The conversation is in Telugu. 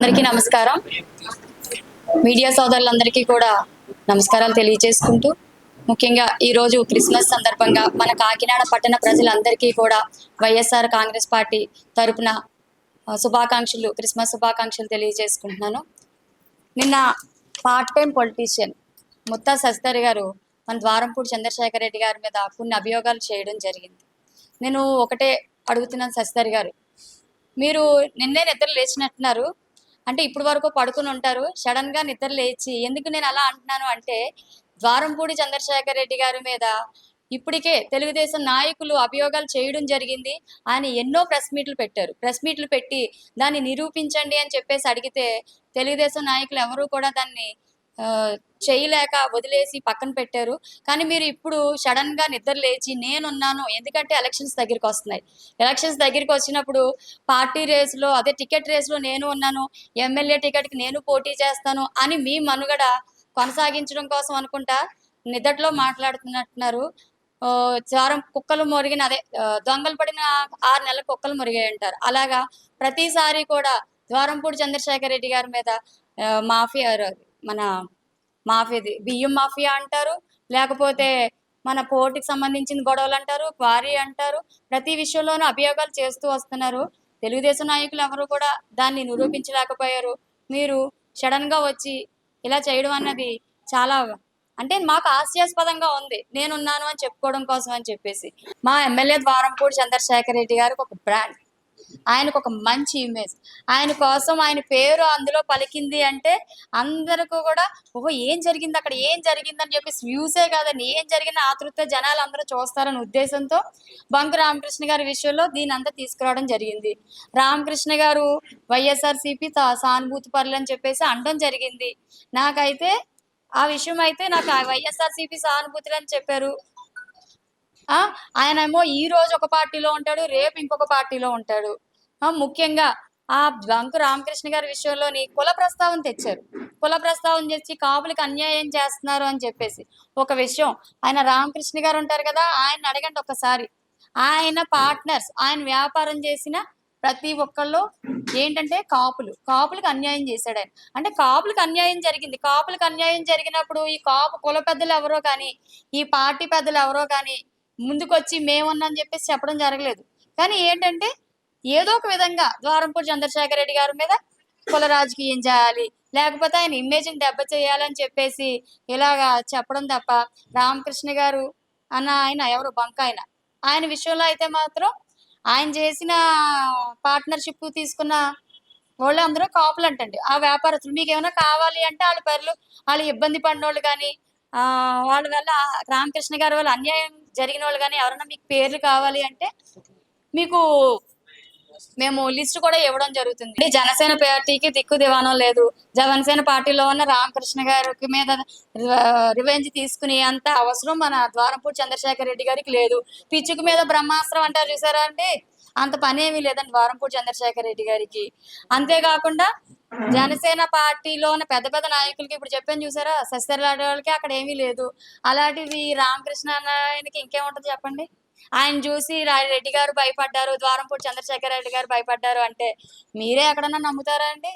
అందరికీ నమస్కారం. మీడియా సోదరులందరికీ కూడా నమస్కారాలు తెలియజేసుకుంటూ ముఖ్యంగా ఈ రోజు క్రిస్మస్ సందర్భంగా మన కాకినాడ పట్టణ ప్రజలందరికీ కూడా వైఎస్ఆర్ కాంగ్రెస్ పార్టీ తరపున శుభాకాంక్షలు క్రిస్మస్ శుభాకాంక్షలు తెలియజేసుకుంటున్నాను. నిన్న part time politician Mutha Sasidhar గారు మన ద్వారంపూడి చంద్రశేఖర్ రెడ్డి గారి మీద కొన్ని అభియోగాలు చేయడం జరిగింది. నేను ఒకటే అడుగుతున్నాను శశిధర్ గారు. మీరు నిన్నే నిద్ర లేచినట్టున్నారు. అంటే ఇప్పుడు వరకు పడుకుని ఉంటారు. సడన్గా నిద్ర లేచి ఎందుకు నేను అలా అంటున్నాను అంటే ద్వారంపూడి చంద్రశేఖర్ రెడ్డి గారి మీద ఇప్పటికే తెలుగుదేశం నాయకులు అభియోగాలు చేయడం జరిగింది. ఆయన ఎన్నో ప్రెస్ మీట్లు పెట్టారు. ప్రెస్ మీట్లు పెట్టి దాన్ని నిరూపించండి అని చెప్పేసి అడిగితే తెలుగుదేశం నాయకులు ఎవరు కూడా దాన్ని చేయలేక వదిలేసి పక్కన పెట్టారు. కానీ మీరు ఇప్పుడు సడన్గా నిద్ర లేచి నేనున్నాను ఎందుకంటే ఎలక్షన్స్ దగ్గరికి వస్తున్నాయి. ఎలక్షన్స్ దగ్గరికి వచ్చినప్పుడు పార్టీ రేసులో అదే టికెట్ రేసులో నేను ఉన్నాను ఎమ్మెల్యే టికెట్కి నేను పోటీ చేస్తాను అని మీ మనుగడ కొనసాగించడం కోసం అనుకుంటా నిద్దట్లో మాట్లాడుతున్నట్టున్నారు. ఆ, చారం కుక్కలు మురిగిన అదే దొంగలు పడిన ఆరు నెలల కుక్కలు మురిగాయి అంటారు అలాగా ప్రతిసారి కూడా ద్వారంపూడి చంద్రశేఖర్ రెడ్డి గారి మీద ఆ, మాఫియా మన మాఫియాది బియ్యం మాఫియా అంటారు లేకపోతే మన పోటీకి సంబంధించిన గొడవలు అంటారు క్వారీ అంటారు ప్రతి విషయంలోనూ అభియోగాలు చేస్తూ వస్తున్నారు. తెలుగుదేశం నాయకులు ఎవరు కూడా దాన్ని నిరూపించలేకపోయారు. మీరు సడన్గా వచ్చి ఇలా చేయడం అన్నది చాలా అంటే మాకు హాస్యాస్పదంగా ఉంది. నేనున్నాను అని చెప్పుకోవడం కోసం అని చెప్పేసి. మా ఎమ్మెల్యే ద్వారంపూడి చంద్రశేఖర్ రెడ్డి గారికి ఒక బ్రాండ్ ఆయనకు ఒక మంచి ఇమేజ్ ఆయన కోసం ఆయన పేరు అందులో పలికింది అంటే అందరికీ కూడా ఓహో ఏం జరిగింది అక్కడ? ఏం జరిగింది? అని చెప్పేసి వ్యూసే కాదని ఏం జరిగిన ఆతృత జనాలు అందరూ చూస్తారనే ఉద్దేశంతో బంకు రామకృష్ణ గారి విషయంలో దీని అంతా తీసుకురావడం జరిగింది. రామకృష్ణ గారు వైఎస్ఆర్ సిపి సానుభూతి పరులు అని చెప్పేసి అనడం జరిగింది. నాకైతే ఆ విషయం అయితే నాకు వైఎస్ఆర్ సిపి సానుభూతులు అని చెప్పారు. ఆయన ఏమో ఈ రోజు ఒక పార్టీలో ఉంటాడు రేపు ఇంకొక పార్టీలో ఉంటాడు. ముఖ్యంగా ఆ బంకు రామకృష్ణ గారి విషయంలోని కుల ప్రస్తావన తెచ్చారు. కుల ప్రస్తావన తెచ్చి కాపులకి అన్యాయం చేస్తున్నారు అని చెప్పేసి. ఒక విషయం ఆయన రామకృష్ణ గారు ఉంటారు కదా ఆయన అడగండి ఒకసారి ఆయన పార్ట్నర్స్ ఆయన వ్యాపారం చేసిన ప్రతి ఒక్కళ్ళు ఏంటంటే కాపులు. కాపులకు అన్యాయం చేశాడు ఆయన. అంటే కాపులకు అన్యాయం జరిగింది. కాపులకు అన్యాయం జరిగినప్పుడు ఈ కాపు కుల పెద్దలు ఎవరో కానీ ఈ పార్టీ పెద్దలు ఎవరో కానీ ముందుకొచ్చి మేమున్నాని చెప్పేసి చెప్పడం జరగలేదు. కానీ ఏంటంటే ఏదో ఒక విధంగా ద్వారంపూడి చంద్రశేఖర్ రెడ్డి గారి మీద కుల రాజకీయం చేయాలి లేకపోతే ఆయన ఇమేజ్ని దెబ్బ చేయాలని చెప్పేసి ఇలాగా చెప్పడం తప్ప రామకృష్ణ గారు అన్న ఆయన ఎవరు? బంక ఆయన. ఆయన విషయంలో అయితే మాత్రం ఆయన చేసిన పార్ట్నర్షిప్ తీసుకున్న వాళ్ళు అందరూ కాపులు అంటండి ఆ వ్యాపారస్తులు మీకు ఏమైనా కావాలి అంటే వాళ్ళ పేర్లు వాళ్ళు ఇబ్బంది పడిన వాళ్ళు కానీ ఆ వాళ్ళ వల్ల రామకృష్ణ గారి వల్ల అన్యాయం జరిగిన వాళ్ళు కానీ ఎవరైనా మీకు పేర్లు కావాలి అంటే మీకు మేము లిస్ట్ కూడా ఇవ్వడం జరుగుతుంది. జనసేన పార్టీకి దిక్కు దివానం లేదు. జనసేన పార్టీలో ఉన్న రామకృష్ణ గారికి మీద రివెంజ్ తీసుకునే అంత అవసరం మన ద్వారంపూడి చంద్రశేఖర్ రెడ్డి గారికి లేదు. పిచ్చుకు మీద బ్రహ్మాస్త్రం అంటారు చూసారా అండి? అంత పని ఏమీ లేదండి ద్వారంపూడి చంద్రశేఖర్ రెడ్డి గారికి. అంతేకాకుండా జనసేన పార్టీలో ఉన్న పెద్ద పెద్ద నాయకులకి ఇప్పుడు చెప్పాను చూసారా? శశిధర్ వాళ్ళకి అక్కడ ఏమీ లేదు. అలాంటివి రామకృష్ణ ఆయనకి ఇంకేముంటది చెప్పండి? ఆయన చూసి రెడ్డి గారు భయపడ్డారు ద్వారంపూడి చంద్రశేఖర్ రెడ్డి గారు భయపడ్డారు అంటే మీరే ఎక్కడన్నా నమ్ముతారా అండి?